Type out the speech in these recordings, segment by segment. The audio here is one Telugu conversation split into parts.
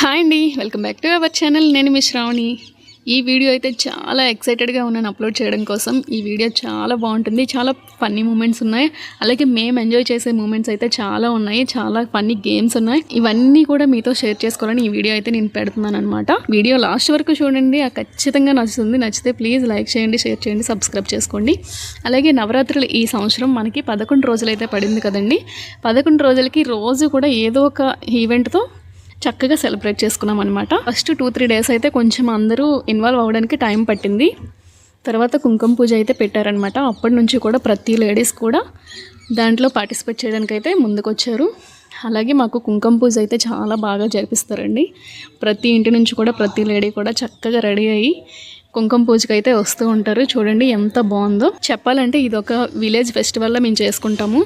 హాయ్ అండి welcome back to our channel. నేను మీ శ్రావణి. ఈ వీడియో అయితే చాలా ఎక్సైటెడ్గా ఉన్నాను అప్లోడ్ చేయడం కోసం. ఈ వీడియో చాలా బాగుంటుంది చాలా ఫన్నీ మూమెంట్స్ ఉన్నాయి. అలాగే మేము ఎంజాయ్ చేసే మూమెంట్స్ అయితే చాలా ఉన్నాయి చాలా ఫన్నీ గేమ్స్ ఉన్నాయి. ఇవన్నీ కూడా మీతో షేర్ చేసుకోవాలని ఈ వీడియో అయితే నేను పెడుతున్నాను అనమాట వీడియో లాస్ట్ వరకు చూడండి ఆ ఖచ్చితంగా నచ్చుతుంది. నచ్చితే ప్లీజ్ లైక్ చేయండి షేర్ చేయండి సబ్స్క్రైబ్ చేసుకోండి. అలాగే నవరాత్రులు ఈ సంవత్సరం మనకి పదకొండు రోజులు అయితే పడింది కదండి. పదకొండు రోజులకి రోజు కూడా ఏదో ఒక ఈవెంట్తో చక్కగా సెలబ్రేట్ చేసుకున్నాం అనమాట ఫస్ట్ టూ త్రీ డేస్ అయితే కొంచెం అందరూ ఇన్వాల్వ్ అవ్వడానికి టైం పట్టింది. తర్వాత కుంకుమ పూజ అయితే పెట్టారనమాట అప్పటి నుంచి కూడా ప్రతి లేడీస్ కూడా దాంట్లో పార్టిసిపేట్ చేయడానికి అయితే ముందుకొచ్చారు. అలాగే మాకు కుంకుమ పూజ అయితే చాలా బాగా జరిపిస్తారండి. ప్రతి ఇంటి నుంచి కూడా ప్రతి లేడీ కూడా చక్కగా రెడీ అయ్యి కుంకుమ పూజకి అయితే వస్తూ ఉంటారు. చూడండి ఎంత బాగుందో. చెప్పాలంటే ఇది ఒక విలేజ్ ఫెస్టివల్లో మేము చేసుకుంటాము.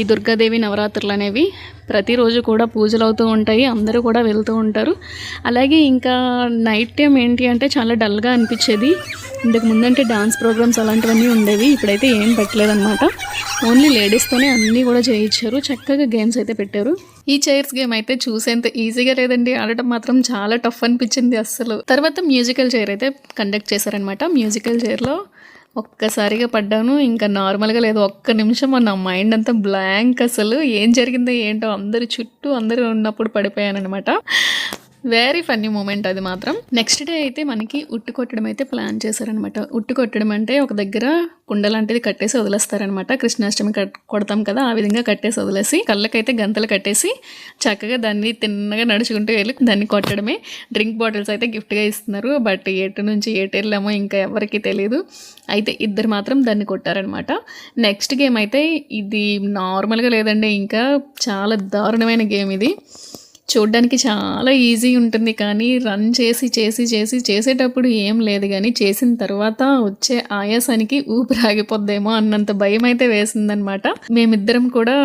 ఈ దుర్గాదేవి నవరాత్రులు అనేవి ప్రతిరోజు కూడా పూజలు అవుతూ ఉంటాయి అందరూ కూడా వెళ్తూ ఉంటారు. అలాగే ఇంకా నైట్ టైం ఏంటి అంటే చాలా డల్గా అనిపించేది. ఇంతకు ముందంటే డాన్స్ ప్రోగ్రామ్స్ అలాంటివన్నీ ఉండేవి ఇప్పుడైతే ఏం పెట్టలేదన్నమాట. ఓన్లీ లేడీస్తోనే అన్నీ కూడా చేయించారు చక్కగా గేమ్స్ అయితే పెట్టారు. ఈ చైర్స్ గేమ్ అయితే చూసేంత ఈజీగా లేదండి ఆడటం మాత్రం చాలా టఫ్ అనిపించింది అస్సలు. తర్వాత మ్యూజికల్ చైర్ అయితే కండక్ట్ చేశారనమాట మ్యూజికల్ చైర్లో ఒక్కసారిగా పడ్డాను. ఇంకా నార్మల్గా లేదు. ఒక్క నిమిషం నా మైండ్ అంతా బ్లాంక్ అసలు. ఏం జరిగిందో ఏంటో అందరు చుట్టూ అందరూ ఉన్నప్పుడు పడిపోయాను అనమాట వెరీ ఫన్నీ మూమెంట్ అది మాత్రం. నెక్స్ట్ డే అయితే మనకి ఉట్టు కొట్టడం అయితే ప్లాన్ చేశారనమాట ఉట్టు కొట్టడం అంటే ఒక దగ్గర కుండ లాంటిది కట్టేసి వదిలేస్తారనమాట కృష్ణాష్టమి కట్ కొడతాం కదా ఆ విధంగా కట్టేసి వదిలేసి కళ్ళకైతే గంతలు కట్టేసి చక్కగా దాన్ని తిన్నగా నడుచుకుంటూ వెళ్ళి దాన్ని కొట్టడమే. డ్రింక్ బాటిల్స్ అయితే గిఫ్ట్గా ఇస్తున్నారు. బట్ ఎటు నుంచి ఎటు వెళ్ళామో ఇంకా ఎవరికి తెలియదు అయితే ఇద్దరు మాత్రం దాన్ని కొట్టారనమాట నెక్స్ట్ గేమ్ అయితే ఇది నార్మల్గా లేదండి. ఇంకా చాలా దారుణమైన గేమ్ ఇది. చూడ్డానికి చాలా ఈజీ ఉంటుంది కానీ రన్ చేసి చేసి చేసి చేసేటప్పుడు ఏం లేదు కానీ చేసిన తర్వాత వచ్చే ఆయాసానికి ఊపిరి ఆగిపోద్దేమో అన్నంత భయం అయితే వేసిందనమాట. మేమిద్దరం కూడా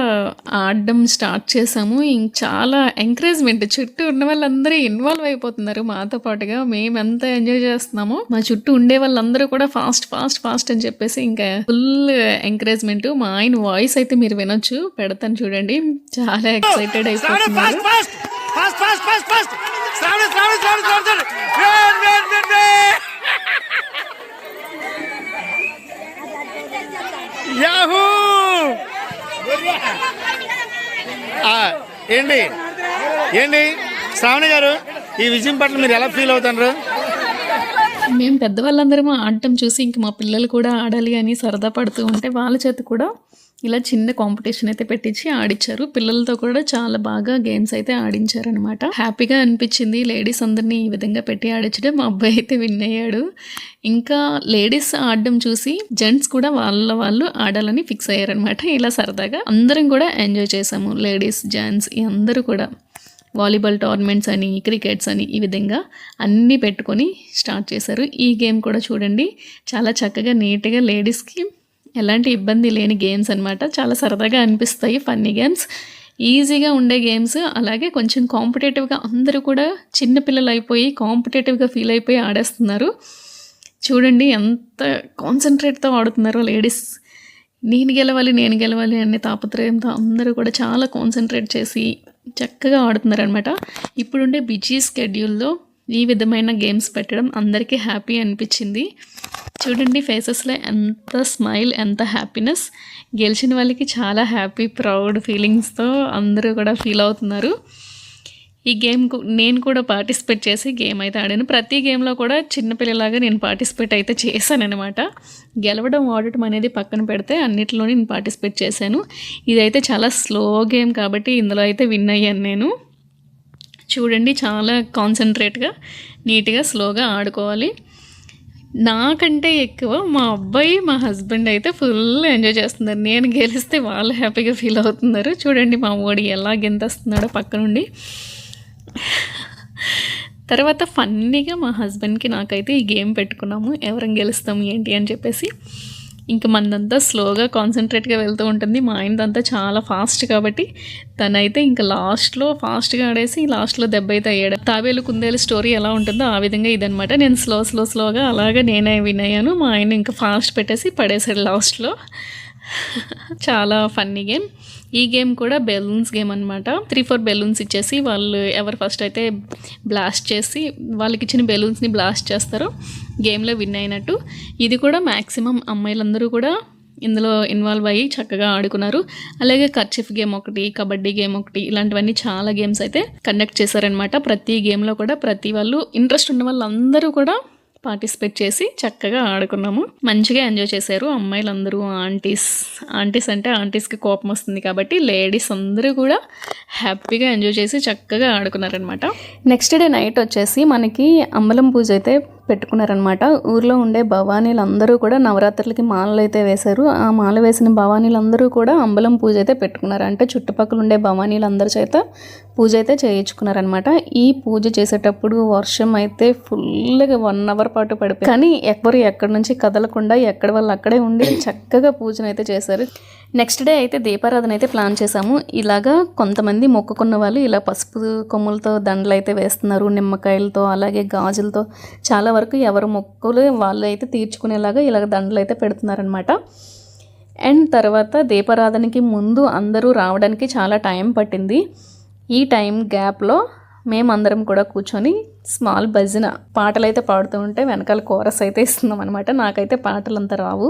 ఆడడం స్టార్ట్ చేసాము. ఇంక చాలా ఎంకరేజ్మెంట్. చుట్టూ ఉన్న వాళ్ళందరూ ఇన్వాల్వ్ అయిపోతున్నారు మాతో పాటుగా. మేమెంత ఎంజాయ్ చేస్తున్నాము మా చుట్టూ ఉండే వాళ్ళందరూ కూడా ఫాస్ట్ ఫాస్ట్ ఫాస్ట్ అని చెప్పేసి ఇంకా ఫుల్ ఎంకరేజ్మెంట్. మా ఆయన వాయిస్ అయితే మీరు వినొచ్చు. పెడతాను చూడండి. చాలా ఎక్సైటెడ్ అయిపోతున్నారు. Fast fast fast fast. Shravana Shravana Shravana Shravana vane వేన్ వేన్ యాహూ. ఏంటి? ఏంటి? శ్రావణి గారు ఈ విజయం పట్ల మీరు ఎలా ఫీల్ అవుతున్నారు మేము పెద్దవాళ్ళందరము ఆడటం చూసి ఇంక మా పిల్లలు కూడా ఆడాలి అని సరదా పడుతూ ఉంటే వాళ్ళ చేత కూడా ఇలా చిన్న కాంపిటీషన్ అయితే పెట్టించి ఆడిచ్చారు. పిల్లలతో కూడా చాలా బాగా గేమ్స్ అయితే ఆడించారనమాట హ్యాపీగా అనిపించింది. లేడీస్ అందరినీ ఈ విధంగా పెట్టి ఆడించడం. మా అబ్బాయి అయితే విన్ అయ్యాడు. ఇంకా లేడీస్ ఆడడం చూసి జెంట్స్ కూడా వాళ్ళ వాళ్ళు ఆడాలని ఫిక్స్ అయ్యారనమాట ఇలా సరదాగా అందరం కూడా ఎంజాయ్ చేసాము. లేడీస్ జెంట్స్ అందరూ కూడా వాలీబాల్ టోర్నమెంట్స్ అని క్రికెట్స్ అని ఈ విధంగా అన్నీ పెట్టుకొని స్టార్ట్ చేశారు. ఈ గేమ్ కూడా చూడండి. చాలా చక్కగా నీట్గా లేడీస్కి ఎలాంటి ఇబ్బంది లేని గేమ్స్ అనమాట చాలా సరదాగా అనిపిస్తాయి ఫన్నీ గేమ్స్ ఈజీగా ఉండే గేమ్స్ అలాగే కొంచెం కాంపిటేటివ్గా అందరూ కూడా చిన్నపిల్లలు అయిపోయి కాంపిటేటివ్గా ఫీల్ అయిపోయి ఆడేస్తున్నారు. చూడండి ఎంత కాన్సన్ట్రేట్తో ఆడుతున్నారో లేడీస్ నేను గెలవాలి నేను గెలవాలి అనే తాపత్రయంతో అందరూ కూడా చాలా కాన్సన్ట్రేట్ చేసి చక్కగా ఆడుతున్నారనమాట ఇప్పుడుండే బిజీ స్కెడ్యూల్లో ఈ విధమైన గేమ్స్ పెట్టడం అందరికీ హ్యాపీ అనిపించింది. చూడండి ఫేసెస్లో ఎంత స్మైల్ ఎంత హ్యాపీనెస్. గెలిచిన వాళ్ళకి చాలా హ్యాపీ ప్రౌడ్ ఫీలింగ్స్తో అందరూ కూడా ఫీల్ అవుతున్నారు. ఈ గేమ్ నేను కూడా పార్టిసిపేట్ చేసి గేమ్ అయితే ఆడాను. ప్రతి గేమ్లో కూడా చిన్నపిల్లలాగా నేను పార్టిసిపేట్ అయితే చేశాననమాట గెలవడం ఆడటం అనేది పక్కన పెడితే అన్నిటిలో నేను పార్టిసిపేట్ చేశాను. ఇదైతే చాలా స్లో గేమ్ కాబట్టి ఇందులో అయితే విన్ అయ్యాను నేను. చూడండి చాలా కాన్సన్ట్రేట్గా నీట్గా స్లోగా ఆడుకోవాలి. నాకంటే ఎక్కువ మా అబ్బాయి మా హస్బెండ్ అయితే ఫుల్ ఎంజాయ్ చేస్తున్నారు. నేను గెలిస్తే వాళ్ళు హ్యాపీగా ఫీల్ అవుతున్నారు. చూడండి మా ఓడి ఎలా గెంతస్తున్నాడో పక్క నుండి తర్వాత ఫన్నీగా మా హస్బెండ్కి నాకైతే ఈ గేమ్ పెట్టుకున్నాము. ఎవరం గెలుస్తాము ఏంటి అని చెప్పేసి. ఇంకా మనదంతా స్లోగా కాన్సన్ట్రేట్గా వెళ్తూ ఉంటుంది. మా ఆయనదంతా చాలా ఫాస్ట్ కాబట్టి తనైతే ఇంకా లాస్ట్లో ఫాస్ట్గా ఆడేసి లాస్ట్లో దెబ్బ అయితే అయ్యాడు. తాబేలు కుందేలు స్టోరీ ఎలా ఉంటుందో ఆ విధంగా ఇదనమాట నేను స్లో స్లో స్లోగా అలాగే నేనే విన్ అయ్యాను మా ఆయన ఇంకా ఫాస్ట్ పెట్టేసి పడేశాడు లాస్ట్లో చాలా ఫన్నీ గేమ్ ఈ గేమ్ కూడా బెలూన్స్ గేమ్ అనమాట త్రీ ఫోర్ బెలూన్స్ ఇచ్చేసి వాళ్ళు ఎవరు ఫస్ట్ అయితే బ్లాస్ట్ చేసి వాళ్ళకి ఇచ్చిన బెలూన్స్ని బ్లాస్ట్ చేస్తారో గేమ్లో విన్ అయినట్టు. ఇది కూడా మ్యాక్సిమం అమ్మాయిలందరూ కూడా ఇందులో ఇన్వాల్వ్ అయ్యి చక్కగా ఆడుకున్నారు. అలాగే కర్చిఫ్ గేమ్ ఒకటి కబడ్డీ గేమ్ ఒకటి ఇలాంటివన్నీ చాలా గేమ్స్ అయితే కండక్ట్ చేశారనమాట ప్రతి గేమ్లో కూడా ప్రతి వాళ్ళు ఇంట్రెస్ట్ ఉన్న వాళ్ళందరూ కూడా పార్టిసిపేట్ చేసి చక్కగా ఆడుకున్నాము. మంచిగా ఎంజాయ్ చేశారు అమ్మాయిలందరూ ఆంటీస్. ఆంటీస్ అంటే ఆంటీస్కి కోపం వస్తుంది కాబట్టి లేడీస్ అందరూ కూడా హ్యాపీగా ఎంజాయ్ చేసి చక్కగా ఆడుకున్నారనమాట నెక్స్ట్ డే నైట్ వచ్చేసి మనకి అంబలం పూజ అయితే పెట్టుకున్నారనమాట ఊర్లో ఉండే భవానీలు అందరూ కూడా నవరాత్రులకి మాలలు అయితే వేశారు. ఆ మాల వేసిన భవానీలందరూ కూడా అంబలం పూజ అయితే పెట్టుకున్నారు. అంటే చుట్టుపక్కల ఉండే భవానీలందరి చేత పూజ అయితే చేయించుకున్నారనమాట ఈ పూజ చేసేటప్పుడు వర్షం అయితే ఫుల్గా వన్ అవర్ పాటు పడిపోయి కానీ ఎవరు ఎక్కడి నుంచి కదలకుండా ఎక్కడి వాళ్ళు అక్కడే ఉండి చక్కగా పూజను అయితే చేశారు. నెక్స్ట్ డే అయితే దీపారాధన అయితే ప్లాన్ చేశాము. ఇలాగా కొంతమంది మొక్కుకున్న వాళ్ళు ఇలా పసుపు కొమ్ములతో దండలు అయితే వేస్తున్నారు. నిమ్మకాయలతో అలాగే గాజులతో చాలా వరకు ఎవరు మొక్కులు వాళ్ళు అయితే తీర్చుకునేలాగా ఇలాగ దండలు అయితే పెడుతున్నారనమాట అండ్ తర్వాత దీపారాధనకి ముందు అందరూ రావడానికి చాలా టైం పట్టింది. ఈ టైం గ్యాప్లో మేమందరం కూడా కూర్చొని స్మాల్ భజన పాటలు అయితే పాడుతూ ఉంటే వెనకాల కోరస్ అయితే ఇస్తున్నాం అనమాట నాకైతే పాటలు అంత రావు.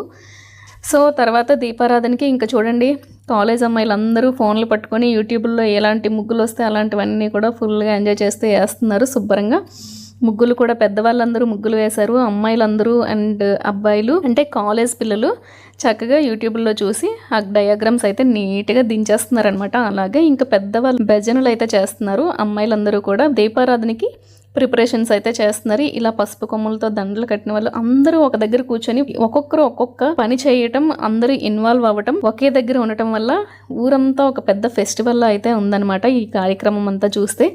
సో తర్వాత దీపారాధనకి ఇంకా చూడండి కాలేజ్ అమ్మాయిలు అందరూ ఫోన్లు పట్టుకొని యూట్యూబ్లో ఎలాంటి ముగ్గులు వస్తే అలాంటివన్నీ కూడా ఫుల్గా ఎంజాయ్ చేస్తూ వేస్తున్నారు శుభ్రంగా. ముగ్గులు కూడా పెద్దవాళ్ళందరూ ముగ్గులు వేశారు అమ్మాయిలందరూ అండ్ అబ్బాయిలు. అంటే కాలేజ్ పిల్లలు చక్కగా యూట్యూబ్లో చూసి ఆ డయాగ్రామ్స్ అయితే నీట్గా దించేస్తున్నారనమాట అలాగే ఇంకా పెద్దవాళ్ళు భజనలు అయితే చేస్తున్నారు. అమ్మాయిలందరూ కూడా దీపారాధనకి ప్రిపరేషన్స్ అయితే చేస్తున్నారు. ఇలా పసుపు కొమ్ములతో దండలు కట్టిన వాళ్ళు అందరూ ఒక దగ్గర కూర్చొని ఒక్కొక్కరు ఒక్కొక్క పని చేయటం అందరూ ఇన్వాల్వ్ అవ్వటం ఒకే దగ్గర ఉండటం వల్ల ఊరంతా ఒక పెద్ద ఫెస్టివల్ అయితే ఉందన్నమాట ఈ కార్యక్రమం అంతా చూస్తే.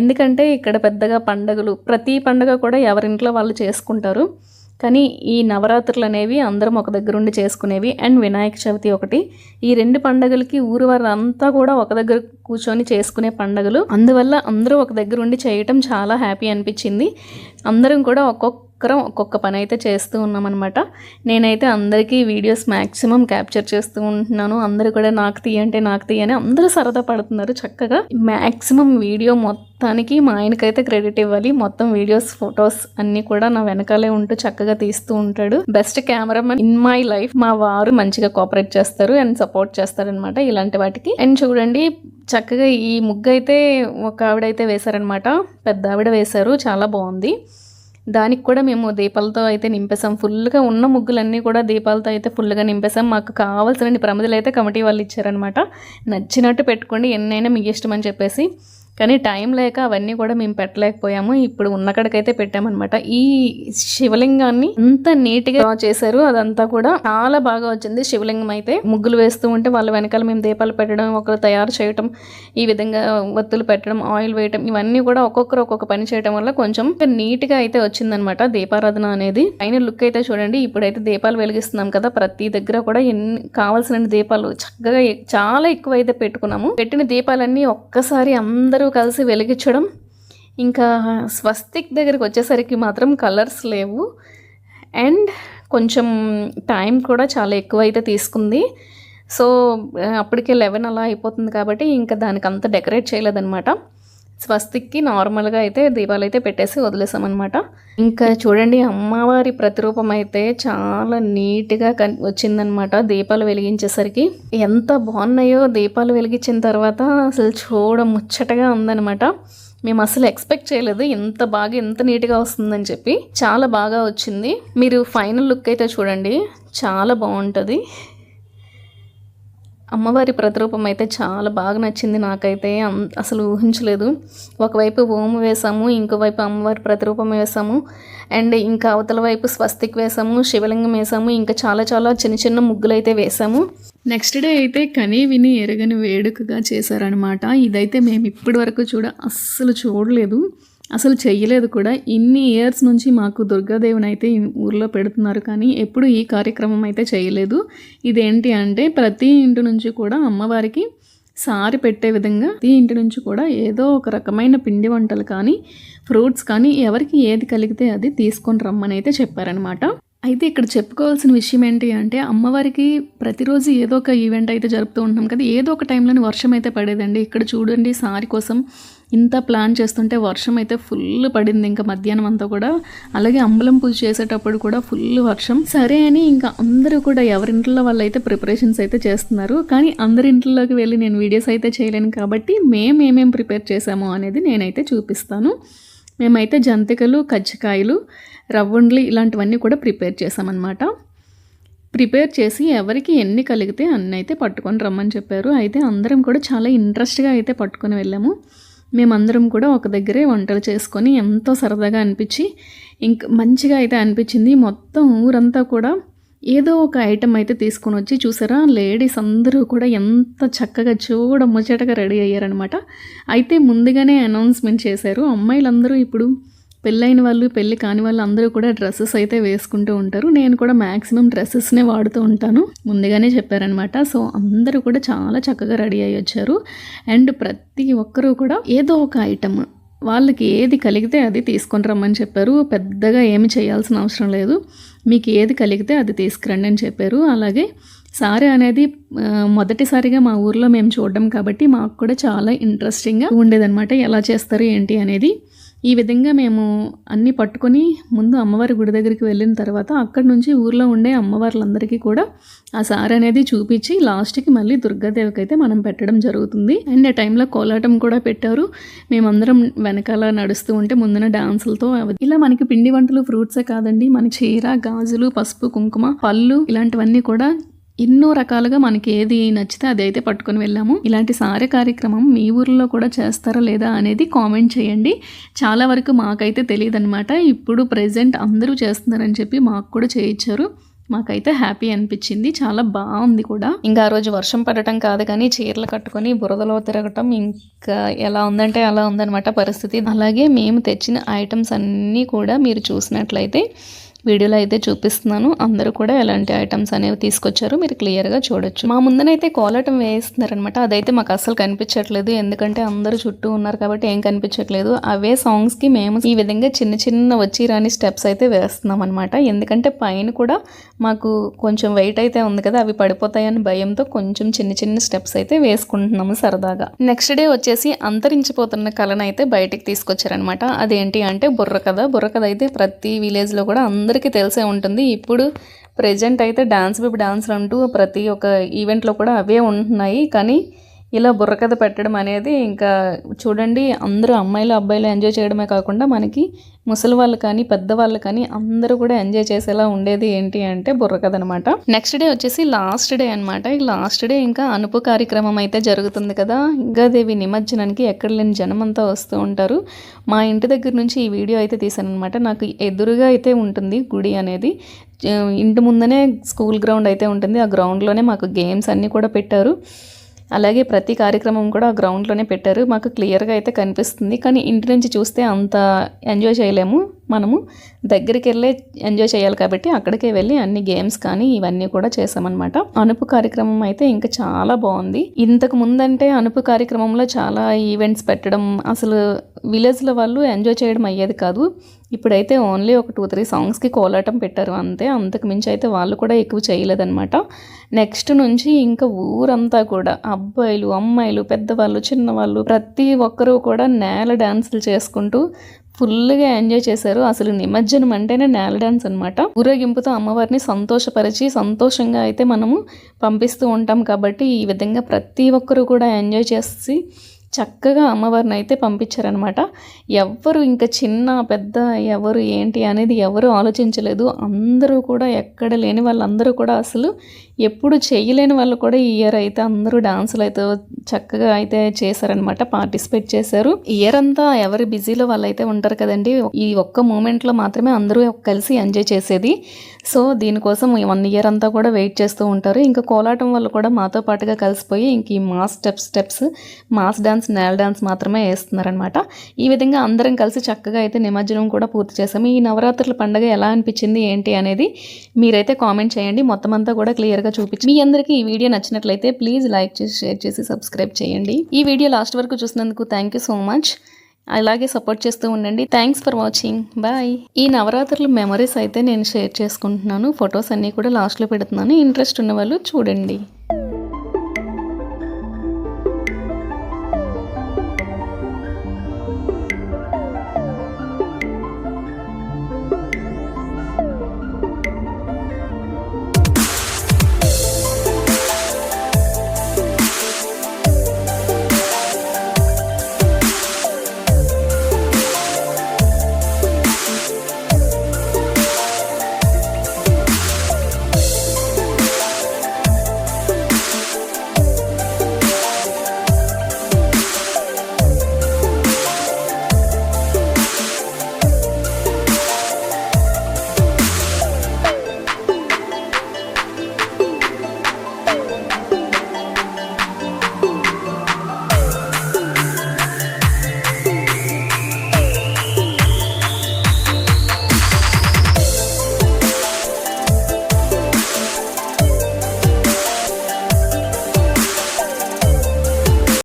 ఎందుకంటే ఇక్కడ పెద్దగా పండగలు ప్రతి పండగ కూడా ఎవరింట్లో వాళ్ళు చేసుకుంటారు. కానీ ఈ నవరాత్రులు అనేవి అందరం ఒక దగ్గర ఉండి చేసుకునేవి. అండ్ వినాయక చవితి ఒకటి. ఈ రెండు పండగలకి ఊరు వారంతా కూడా ఒక దగ్గర కూర్చొని చేసుకునే పండగలు. అందువల్ల అందరూ ఒక దగ్గర ఉండి చేయటం చాలా హ్యాపీ అనిపించింది. అందరం కూడా ఒక్కొక్కరం ఒక్కొక్క పని అయితే చేస్తూ ఉన్నామన్నమాట. నేనైతే అందరికీ వీడియోస్ మ్యాక్సిమం క్యాప్చర్ చేస్తూ ఉంటున్నాను. అందరూ కూడా నాకు తీయంటే నాకు తీయని అందరూ సరదా పడుతున్నారు చక్కగా. మ్యాక్సిమం వీడియో మొత్తం తనకి మా ఆయనకైతే క్రెడిట్ ఇవ్వాలి. మొత్తం వీడియోస్ ఫొటోస్ అన్నీ కూడా నా వెనకాలే ఉంటూ చక్కగా తీస్తూ ఉంటాడు. Best cameraman in my life. మా వారు మంచిగా కోఆపరేట్ చేస్తారు అండ్ సపోర్ట్ చేస్తారనమాట ఇలాంటి వాటికి. అండ్ చూడండి చక్కగా ఈ ముగ్గు అయితే ఒక ఆవిడైతే వేశారనమాట పెద్ద ఆవిడ వేశారు. చాలా బాగుంది. దానికి కూడా మేము దీపాలతో అయితే నింపేసాం ఫుల్గా ఉన్న ముగ్గులన్నీ కూడా దీపాలతో అయితే ఫుల్గా నింపేసాం మాకు కావాల్సిన ప్రమిదలు అయితే కమిటీ వాళ్ళు ఇచ్చారనమాట నచ్చినట్టు పెట్టుకోండి. ఎన్నైనా మీకు ఇష్టం అని చెప్పేసి. కానీ టైం లేక అవన్నీ కూడా మేము పెట్టలేకపోయాము. ఇప్పుడు ఉన్నక్కడికైతే పెట్టామన్నమాట. ఈ శివలింగాన్ని అంత నీట్గా డ్రా చేశారు అదంతా కూడా చాలా బాగా వచ్చింది. శివలింగం అయితే ముగ్గులు వేస్తూ ఉంటే వాళ్ళ వెనకాల మేము దీపాలు పెట్టడం ఒకరు తయారు చేయటం ఈ విధంగా ఒత్తులు పెట్టడం ఆయిల్ వేయటం ఇవన్నీ కూడా ఒక్కొక్కరు ఒక్కొక్క పని చేయడం వల్ల కొంచెం నీట్గా అయితే వచ్చిందనమాట దీపారాధన అనేది. పైన లుక్ అయితే చూడండి ఇప్పుడైతే దీపాలు వెలిగిస్తున్నాం కదా. ప్రతి దగ్గర కూడా ఎన్ని కావాల్సిన దీపాలు చక్కగా చాలా ఎక్కువ అయితే పెట్టుకున్నాము. పెట్టిన దీపాలన్నీ ఒక్కసారి అందరూ కలిసి వెలిగించడం. ఇంకా స్వస్తిక్ దగ్గరికి వచ్చేసరికి మాత్రం కలర్స్ లేవు. అండ్ కొంచెం టైం కూడా చాలా ఎక్కువ అయితే తీసుకుంది. సో అప్పటికే లెవెన్ అలా అయిపోతుంది కాబట్టి ఇంకా దానికి అంత డెకరేట్ చేయలేదన్నమాట. స్వస్తిక్కి నార్మల్గా అయితే దీపాలు అయితే పెట్టేసి వదిలేసామన్నమాట. ఇంకా చూడండి అమ్మవారి ప్రతిరూపం అయితే చాలా నీట్గా కన్ వచ్చిందనమాట దీపాలు వెలిగించేసరికి. ఎంత బాగున్నాయో దీపాలు వెలిగించిన తర్వాత అసలు చూడ ముచ్చటగా ఉందనమాట మేము అసలు ఎక్స్పెక్ట్ చేయలేదు ఇంత బాగా ఇంత నీట్గా వస్తుందని చెప్పి. చాలా బాగా వచ్చింది. మీరు ఫైనల్ లుక్ అయితే చూడండి చాలా బాగుంటుంది. అమ్మవారి ప్రతిరూపం అయితే చాలా బాగా నచ్చింది నాకైతే. అసలు ఊహించలేదు. ఒకవైపు ఓము వేసాము ఇంకోవైపు అమ్మవారి ప్రతిరూపం వేసాము. అండ్ ఇంకా అవతల వైపు స్వస్తిక్ వేసాము శివలింగం వేసాము ఇంకా చాలా చాలా చిన్న చిన్న ముగ్గులు అయితే వేసాము. నెక్స్ట్ డే అయితే కనీ విని ఎరగని వేడుకగా చేశారనమాట ఇదైతే మేము ఇప్పటి వరకు చూడ అస్సలు చూడలేదు. అసలు చెయ్యలేదు కూడా. ఇన్ని ఇయర్స్ నుంచి మాకు దుర్గాదేవిని అయితే ఊర్లో పెడుతున్నారు కానీ ఎప్పుడు ఈ కార్యక్రమం అయితే చేయలేదు ఇదేంటి అంటే ప్రతి ఇంటి నుంచి కూడా అమ్మవారికి సారి పెట్టే విధంగా ప్రతి ఇంటి నుంచి కూడా ఏదో ఒక రకమైన పిండి వంటలు కానీ ఫ్రూట్స్ కానీ ఎవరికి ఏది కలిగితే అది తీసుకొని రమ్మని అయితే చెప్పారనమాట అయితే ఇక్కడ చెప్పుకోవాల్సిన విషయం ఏంటి అంటే అమ్మవారికి ప్రతిరోజు ఏదో ఒక ఈవెంట్ అయితే జరుపుతూ ఉంటాం కదా. ఏదో ఒక టైంలోనే వర్షం అయితే పడేదండి. ఇక్కడ చూడండి సారి కోసం ఇంత ప్లాన్ చేస్తుంటే వర్షం అయితే ఫుల్ పడింది ఇంకా మధ్యాహ్నం అంతా కూడా. అలాగే అంబలం పూజ చేసేటప్పుడు కూడా ఫుల్ వర్షం. సరే అని ఇంకా అందరూ కూడా ఎవరింట్లో వాళ్ళు అయితే ప్రిపరేషన్స్ అయితే చేస్తున్నారు. కానీ అందరి ఇంట్లోకి వెళ్ళి నేను వీడియోస్ అయితే చేయలేను కాబట్టి మేము ఏమేమి ప్రిపేర్ చేసాము అనేది నేనైతే చూపిస్తాను. మేమైతే జంతికలు కజ్జికాయలు రవ్వుండ్లు ఇలాంటివన్నీ కూడా ప్రిపేర్ చేసామన్నమాట. ప్రిపేర్ చేసి ఎవరికి ఎన్ని కలిగితే అన్ని అయితే పట్టుకొని రమ్మని చెప్పారు. అయితే అందరం కూడా చాలా ఇంట్రెస్ట్గా అయితే పట్టుకొని వెళ్ళాము. మేమందరం కూడా ఒక దగ్గరే వంటలు చేసుకొని ఎంతో సరదాగా అనిపించి ఇంక మంచిగా అయితే అనిపించింది. మొత్తం ఊరంతా కూడా ఏదో ఒక ఐటెం అయితే తీసుకొని వచ్చి చూసారా లేడీస్ అందరూ కూడా ఎంత చక్కగా చూడ ముచ్చటగా రెడీ అయ్యారనమాట అయితే ముందుగానే అనౌన్స్మెంట్ చేశారు. అమ్మాయిలందరూ ఇప్పుడు పెళ్ళైన వాళ్ళు పెళ్ళి కాని వాళ్ళు అందరూ కూడా డ్రెస్సెస్ అయితే వేసుకుంటూ ఉంటారు. నేను కూడా మ్యాక్సిమం డ్రెస్సెస్నే వాడుతూ ఉంటాను. ముందుగానే చెప్పారనమాట సో అందరూ కూడా చాలా చక్కగా రెడీ అయ్యి వచ్చారు. అండ్ ప్రతి ఒక్కరూ కూడా ఏదో ఒక ఐటమ్ వాళ్ళకి ఏది కలిగితే అది తీసుకొని రమ్మని చెప్పారు. పెద్దగా ఏమి చేయాల్సిన అవసరం లేదు. మీకు ఏది కలిగితే అది తీసుకురండి అని చెప్పారు. అలాగే సారీ అనేది మొదటిసారిగా మా ఊర్లో మేము చూడడం కాబట్టి మాకు కూడా చాలా ఇంట్రెస్టింగ్గా ఉండేదన్నమాట. ఎలా చేస్తారు ఏంటి అనేది. ఈ విధంగా మేము అన్నీ పట్టుకొని ముందు అమ్మవారి గుడి దగ్గరికి వెళ్ళిన తర్వాత అక్కడి నుంచి ఊర్లో ఉండే అమ్మవార్లందరికీ కూడా ఆ సార్ అనేది చూపించి లాస్ట్కి మళ్ళీ దుర్గాదేవికి అయితే మనం పెట్టడం జరుగుతుంది. అండ్ ఆ టైంలో కోలాటం కూడా పెట్టారు. మేమందరం వెనకాల నడుస్తూ ఉంటే ముందున డాన్సులతో ఇలా మనకి పిండి వంటలు ఫ్రూట్సే కాదండి. మన చీర గాజులు పసుపు కుంకుమ పళ్ళు ఇలాంటివన్నీ కూడా ఎన్నో రకాలుగా మనకి ఏది నచ్చితే అది అయితే పట్టుకొని వెళ్ళాము. ఇలాంటి సారే కార్యక్రమం మీ ఊర్లో కూడా చేస్తారా లేదా అనేది కామెంట్ చేయండి. చాలా వరకు మాకైతే తెలియదనమాట ఇప్పుడు ప్రజెంట్ అందరూ చేస్తున్నారని చెప్పి మాకు కూడా చేయించారు మాకైతే హ్యాపీ అనిపించింది. చాలా బాగుంది కూడా. ఇంకా ఆ రోజు వర్షం పడటం కాదు కానీ చీరలు కట్టుకొని బురదలో తిరగటం ఇంకా ఎలా ఉందంటే అలా ఉందన్నమాట పరిస్థితి. అలాగే మేము తెచ్చిన ఐటమ్స్ అన్నీ కూడా మీరు చూసినట్లయితే వీడియోలో అయితే చూపిస్తున్నాను. అందరూ కూడా ఎలాంటి ఐటమ్స్ అనేవి తీసుకొచ్చారు మీరు క్లియర్గా చూడొచ్చు. మా ముందనైతే కోలాటం వేస్తున్నారనమాట అదైతే మాకు అసలు కనిపించట్లేదు. ఎందుకంటే అందరూ చుట్టూ ఉన్నారు కాబట్టి ఏం కనిపించట్లేదు. అవే సాంగ్స్కి మేము ఈ విధంగా చిన్న చిన్న వచ్చి రాని స్టెప్స్ అయితే వేస్తున్నాం అనమాట ఎందుకంటే పైన కూడా మాకు కొంచెం వెయిట్ అయితే ఉంది కదా అవి పడిపోతాయని భయంతో కొంచెం చిన్న చిన్న స్టెప్స్ అయితే వేసుకుంటున్నాము సరదాగా. నెక్స్ట్ డే వచ్చేసి అంతరించిపోతున్న కళను అయితే బయటికి తీసుకొచ్చారనమాట అదేంటి అంటే బుర్ర కథ. బుర్ర కథ అయితే ప్రతి విలేజ్లో కూడా అందరికీ తెలిసే ఉంటుంది. ఇప్పుడు ప్రజెంట్ అయితే డాన్స్ విప్ డాన్స్ అంటూ ప్రతి ఒక్క ఈవెంట్లో కూడా అవే ఉంటున్నాయి. కానీ ఇలా బుర్రకథ పెట్టడం అనేది ఇంకా చూడండి అందరూ అమ్మాయిలు అబ్బాయిలు ఎంజాయ్ చేయడమే కాకుండా మనకి ముసలి వాళ్ళు కానీ పెద్దవాళ్ళు కానీ అందరూ కూడా ఎంజాయ్ చేసేలా ఉండేది ఏంటి అంటే బుర్రకథ అనమాట నెక్స్ట్ డే వచ్చేసి లాస్ట్ డే అనమాట ఈ లాస్ట్ డే ఇంకా అనుపు కార్యక్రమం అయితే జరుగుతుంది కదా. గంగాదేవి నిమజ్జనానికి ఎక్కడ లేని జనం అంతా వస్తూ ఉంటారు. మా ఇంటి దగ్గర నుంచి ఈ వీడియో అయితే తీశాను అనమాట నాకు ఎదురుగా అయితే ఉంటుంది గుడి అనేది. ఇంటి ముందనే స్కూల్ గ్రౌండ్ అయితే ఉంటుంది. ఆ గ్రౌండ్లోనే మాకు గేమ్స్ అన్నీ కూడా పెట్టారు. అలాగే ప్రతి కార్యక్రమం కూడా గ్రౌండ్లోనే పెట్టారు. మాకు క్లియర్గా అయితే కనిపిస్తుంది. కానీ ఇంటి నుంచి చూస్తే అంత ఎంజాయ్ చేయలేము. మనము దగ్గరికి వెళ్ళే ఎంజాయ్ చేయాలి కాబట్టి అక్కడికే వెళ్ళి అన్ని గేమ్స్ కానీ ఇవన్నీ కూడా చేసామన్నమాట అనుపు కార్యక్రమం అయితే ఇంకా చాలా బాగుంది. ఇంతకు ముందంటే అనుపు కార్యక్రమంలో చాలా ఈవెంట్స్ పెట్టడం అసలు విలేజ్లో వాళ్ళు ఎంజాయ్ చేయడం అయ్యేది కాదు. ఇప్పుడైతే ఓన్లీ ఒక టూ త్రీ సాంగ్స్కి కోలాటం పెట్టారు అంతే. అంతకు మించి అయితే వాళ్ళు కూడా ఎక్కువ చేయలేదన్నమాట. నెక్స్ట్ నుంచి ఇంకా ఊరంతా కూడా అబ్బాయిలు అమ్మాయిలు పెద్దవాళ్ళు చిన్నవాళ్ళు ప్రతి ఒక్కరూ కూడా నేల డ్యాన్సులు చేసుకుంటూ ఫుల్గా ఎంజాయ్ చేశారు. అసలు నిమజ్జనం అంటేనే నేల డ్యాన్స్ అనమాట ఊరేగింపుతో అమ్మవారిని సంతోషపరిచి సంతోషంగా అయితే మనము పంపిస్తూ ఉంటాం కాబట్టి ఈ విధంగా ప్రతి ఒక్కరూ కూడా ఎంజాయ్ చేసి చక్కగా అమ్మవారిని అయితే పంపించారనమాట ఎవ్వరు ఇంకా చిన్న పెద్ద ఎవరు ఏంటి అనేది ఎవరు ఆలోచించలేదు. అందరూ కూడా ఎక్కడ లేని వాళ్ళందరూ కూడా అసలు ఎప్పుడు చేయలేని వాళ్ళు కూడా ఈ ఇయర్ అయితే అందరూ డాన్సులు అయితే చక్కగా అయితే చేశారనమాట పార్టిసిపేట్ చేశారు. ఇయర్ అంతా ఎవరి బిజీలో వాళ్ళు అయితే ఉంటారు కదండి ఈ ఒక్క మూమెంట్లో మాత్రమే అందరూ కలిసి ఎంజాయ్ చేసేది. సో దీనికోసం వన్ ఇయర్ అంతా కూడా వెయిట్ చేస్తూ ఉంటారు. ఇంకా కోలాటం వాళ్ళు కూడా మాతో పాటుగా కలిసిపోయి ఇంక ఈ mass steps steps mass dance నేల డాన్స్ మాత్రమే వేస్తున్నారనమాట ఈ విధంగా అందరం కలిసి చక్కగా అయితే నిమజ్జనం కూడా పూర్తి చేసాము ఈ నవరాత్రుల పండుగ ఎలా అనిపించింది ఏంటి అనేది మీరైతే కామెంట్ చేయండి. మొత్తం అంతా కూడా క్లియర్గా చూపించి మీ అందరికీ ఈ వీడియో నచ్చినట్లయితే ప్లీజ్ లైక్ చేసి షేర్ చేసి సబ్స్క్రైబ్ చేయండి. ఈ వీడియో లాస్ట్ వరకు చూసినందుకు థ్యాంక్ యూ సో మచ్. అలాగే సపోర్ట్ చేస్తూ ఉండండి. Thanks for watching. బాయ్. ఈ నవరాత్రుల మెమరీస్ అయితే నేను షేర్ చేసుకుంటున్నాను. ఫొటోస్ అన్నీ కూడా లాస్ట్లో పెడుతున్నాను. ఇంట్రెస్ట్ ఉన్న వాళ్ళు చూడండి.